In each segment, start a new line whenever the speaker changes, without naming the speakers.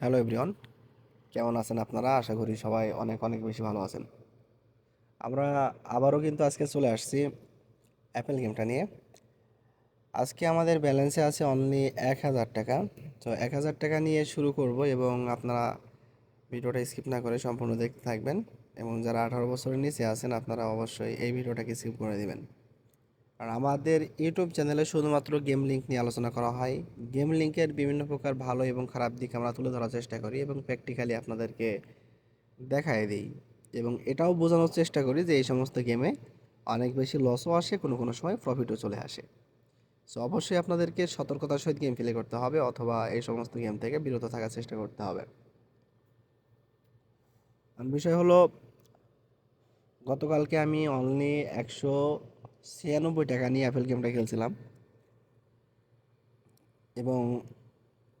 Hello everyone কেমন আছেন আপনারা? আশা করি সবাই অনেক অনেক বেশি ভালো আছেন। আমরা আবারও কিন্তু আজকে চলে আসছি অ্যাপেল গেমটা নিয়ে। আজকে আমাদের ব্যালেন্সে আছে অনলি এক হাজার টাকা। তো এক হাজার টাকা নিয়ে শুরু করব এবং আপনারা ভিডিওটা স্কিপ না করে সম্পূর্ণ দেখতে থাকবেন এবং যারা আঠারো বছরের নিচে আছেন, আপনারা অবশ্যই এই ভিডিওটাকে স্কিপ করে দিবেন। আর আমাদের ইউটিউব চ্যানেলে শুধুমাত্র গেম লিঙ্ক নিয়ে আলোচনা করা হয়। গেম লিঙ্কের বিভিন্ন প্রকার ভালো এবং খারাপ দিক আমরা তুলে ধরার চেষ্টা করি এবং প্র্যাকটিক্যালি আপনাদেরকে দেখায় দিই। এবং এটাও বোঝানোর চেষ্টা করি যে এই সমস্ত গেমে অনেক বেশি লসও আসে, কোনো কোনো সময় প্রফিটও চলে আসে। সো অবশ্যই আপনাদেরকে সতর্কতার সহিত গেম প্লে করতে হবে অথবা এই সমস্ত গেম থেকে বিরত থাকার চেষ্টা করতে হবে। বিষয় হলো, গতকালকে আমি অনলি একশো ছিয়ানব্বই টাকা নিয়ে অ্যাপেল গেমটা খেলছিলাম। এবং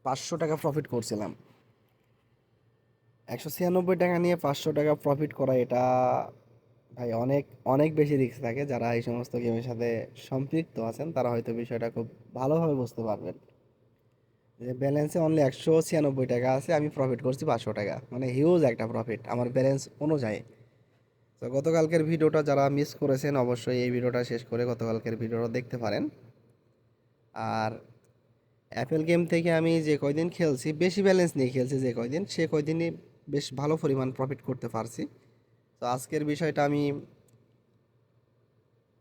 পাঁচশো টাকা প্রফিট করছিলাম। একশো ছিয়ানব্বই টাকা নিয়ে পাঁচশো টাকা প্রফিট করা এটা ভাই অনেক অনেক বেশি রিস্ক থাকে। যারা এই সমস্ত গেমের সাথে সম্পৃক্ত আছেন, তারা হয়তো বিষয়টা খুব ভালোভাবে বুঝতে পারবেন। যে ব্যালেন্সে অনলি একশো ছিয়ানব্বই টাকা আছে, আমি প্রফিট করছি পাঁচশো টাকা। মানে হিউজ একটা প্রফিট আমার ব্যালেন্স অনুযায়ী। তো গতকালকের ভিডিওটা যারা মিস করেছেন, অবশ্যই এই ভিডিওটা শেষ করে গতকালকের ভিডিওটা দেখতে পারেন। আর অ্যাপেল গেম থেকে আমি যে কয়দিন খেলছি, বেশি ব্যালেন্স নিয়ে খেলছি যে কয়দিন, সে কয়দিনই বেশ ভালো পরিমাণ প্রফিট করতে পারছি। তো আজকের বিষয়টা আমি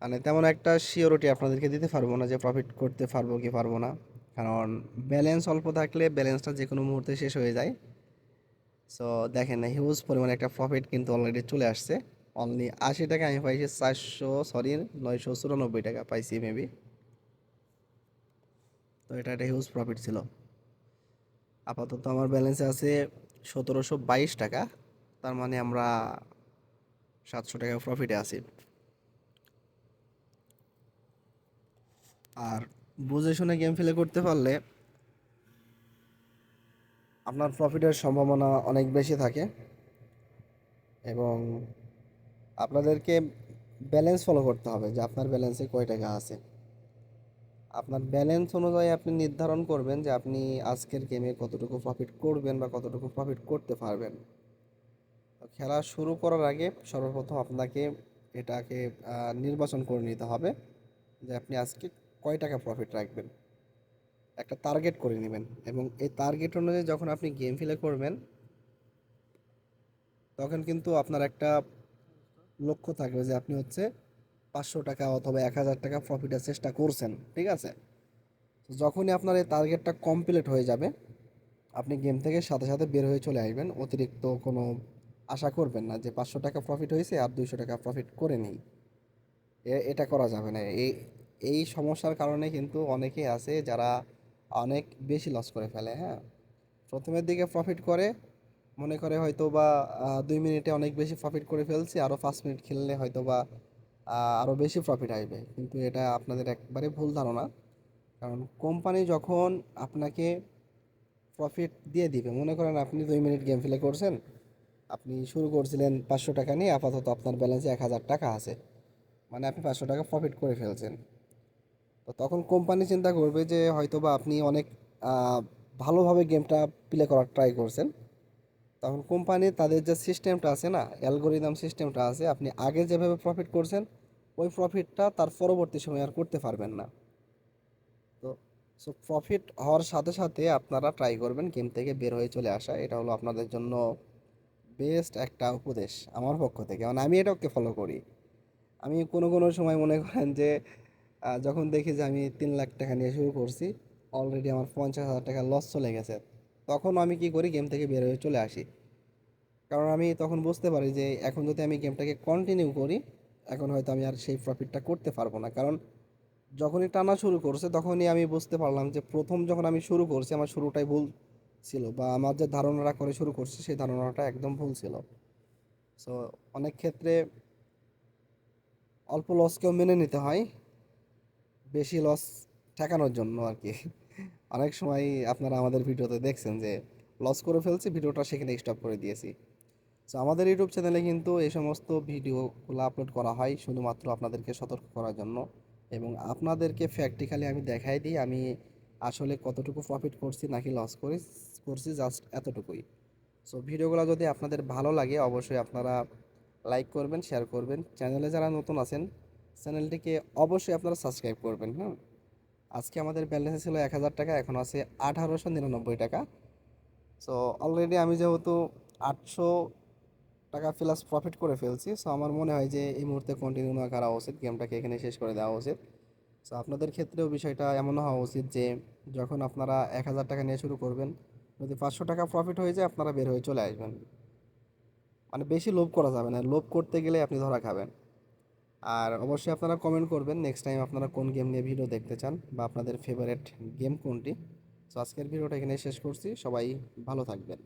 মানে তেমন একটা শিওরিটি আপনাদেরকে দিতে পারব না যে প্রফিট করতে পারব কি পারব না। কারণ ব্যালেন্স অল্প থাকলে ব্যালেন্সটা যে কোনো মুহূর্তে শেষ হয়ে যায়। সো দেখেন হিউজ পরিমাণে একটা প্রফিট কিন্তু অলরেডি চলে আসছে। অনলি আশি টাকা, আমি পাইছি চারশো সরি নয়শো চুরানব্বই টাকা পাইছি মেবি তো এটা একটা হিউজ প্রফিট ছিল। আপাতত আমার ব্যালেন্সে আছে সতেরোশো বাইশ টাকা, তার মানে আমরা সাতশো টাকা প্রফিটে আছি। আর বুঝে শুনে গেম ফেলে করতে পারলে আপনার প্রফিটের সম্ভাবনা অনেক বেশি থাকে। এবং আপনাদেরকে ব্যালেন্স ফলো করতে হবে যে আপনার ব্যালেন্সে কয় টাকা আছে। আপনার ব্যালেন্স অনুযায়ী আপনি নির্ধারণ করবেন যে আপনি আজকের গেমে কতটুকু প্রফিট করবেন বা কতটুকু প্রফিট করতে পারবেন। খেলা শুরু করার আগে সর্বপ্রথম আপনাকে এটাকে নির্বাচন করে নিতে হবে যে আপনি আজকে কয় টাকা প্রফিট রাখবেন। একটা টার্গেট করে নেবেন এবং এই টার্গেট অনুযায়ী যখন আপনি গেম প্লে করবেন, তখন কিন্তু আপনার একটা লক্ষ্য থাকবে যে আপনি হচ্ছে পাঁচশো টাকা অথবা এক হাজার টাকা প্রফিটের চেষ্টা করছেন, ঠিক আছে? যখনই আপনার এই টার্গেটটা কমপ্লিট হয়ে যাবে, আপনি গেম থেকে সাথে সাথে বের হয়ে চলে আসবেন। অতিরিক্ত কোনো আশা করবেন না যে পাঁচশো টাকা প্রফিট হয়েছে আর দুইশো টাকা প্রফিট করে নিই। এটা করা যাবে না। এই এই সমস্যার কারণে কিন্তু অনেকেই আছে যারা অনেক বেশি লস করে ফেলে হ্যাঁ? প্রথমের দিকে প্রফিট করে মনে করে হয়তো বা দুই মিনিটে অনেক বেশি প্রফিট করে ফেলছি আরও পাঁচ মিনিট খেললে হয়তো বা আরও বেশি প্রফিট আসবে। কিন্তু এটা আপনাদের একবারে ভুল ধারণা। কারণ কোম্পানি যখন আপনাকে প্রফিট দিয়ে দিবে, মনে করেন আপনি দুই মিনিট গেম প্লে করছেন, আপনি শুরু করছিলেন পাঁচশো টাকা নিয়ে, আপাতত আপনার ব্যালেন্সে এক হাজার টাকা আছে। মানে আপনি পাঁচশো টাকা প্রফিট করে ফেলছেন। তো তখন কোম্পানি চিন্তা করবে যে হয়তো বা আপনি অনেক ভালোভাবে গেমটা প্লে করার ট্রাই করছেন। তখন কোম্পানি তাদের যে সিস্টেমটা আছে না অ্যালগোরিদম সিস্টেমটা আছে, আপনি আগে যেভাবে প্রফিট করছেন, ওই প্রফিটটা তার পরবর্তী সময় আর করতে পারবেন না। তো সো প্রফিট হওয়ার সাথে সাথে আপনারা ট্রাই করবেন গেম থেকে বের হয়ে চলে আসা, এটা হলো আপনাদের জন্য বেস্ট একটা উপদেশ আমার পক্ষ থেকে। মানে আমি এটাকে ফলো করি। আমি কোনো কোনো সময় মনে করেন যে যখন দেখি যে আমি তিন লাখ টাকা নিয়ে শুরু করছি অলরেডি আমার পঞ্চাশ হাজার টাকা লস চলে গেছে, তখন আমি কি করি গেম থেকে বের হয়ে চলে আসি। কারণ আমি তখন বুঝতে পারি যে এখন যদি আমি গেমটাকে কন্টিনিউ করি, এখন হয়তো আমি আর সেই প্রফিটটা করতে পারব না। কারণ যখনই টানা শুরু করছে, তখনই আমি বুঝতে পারলাম যে প্রথম যখন আমি শুরু করছি, আমার শুরুটাই ভুল ছিল বা আমার যে ধারণাটা করে শুরু করছি, সেই ধারণাটা একদম ভুল ছিল। সো অনেক ক্ষেত্রে অল্প লসকেও মেনে নিতে হয়, বেশি লস ঠেকানোর জন্য আর কি। অনেক সময় আপনারা আমাদের ভিডিওতে দেখছেন যে লস করে ফেলছি, ভিডিওটা সেখানে স্টপ করে দিয়েছি। সো আমাদের ইউটিউব চ্যানেলে কিন্তু এই সমস্ত ভিডিওগুলো আপলোড করা হয় শুধুমাত্র আপনাদেরকে সতর্ক করার জন্য এবং আপনাদেরকে প্র্যাকটিক্যালি আমি দেখাই দিই, আমি আসলে কতটুকু প্রফিট করছি নাকি লস করি, করছি জাস্ট এতটুকুই। সো ভিডিওগুলো যদি আপনাদের ভালো লাগে অবশ্যই আপনারা লাইক করবেন শেয়ার করবেন। চ্যানেলে যারা নতুন আছেন চ্যানেলটিকে অবশ্যই আপনারা সাবস্ক্রাইব করবেন হ্যাঁ? আজকে আমাদের ব্যালেন্স ছিল এক হাজার টাকা, এখন আছে আঠারোশো নিরানব্বই টাকা। সো অলরেডি আমি যেহেতু আটশো টাকা প্লাস প্রফিট করে ফেলছি। সো আমার মনে হয় যে এই মুহূর্তে কন্টিনিউ না করা উচিত গেমটাকে এখানে শেষ করে দেওয়া উচিত। সো আপনাদের ক্ষেত্রেও বিষয়টা এমন হওয়া উচিত যে, যখন আপনারা এক হাজার টাকা নিয়ে শুরু করবেন, যদি পাঁচশো টাকা প্রফিট হয়ে যায়, আপনারা বের হয়ে চলে আসবেন। মানে বেশি লোভ করা যাবে না। লোভ করতে গেলে আপনি ধরা খাবেন। আর অবশ্যই আপনারা কমেন্ট করবেন নেক্সট টাইম আপনারা কোন গেম নিয়ে ভিডিও দেখতে চান বা আপনাদের ফেভারিট গেম কোনটি। সো আজকের ভিডিওটা এখানে শেষ করছি। সবাই ভালো থাকবেন।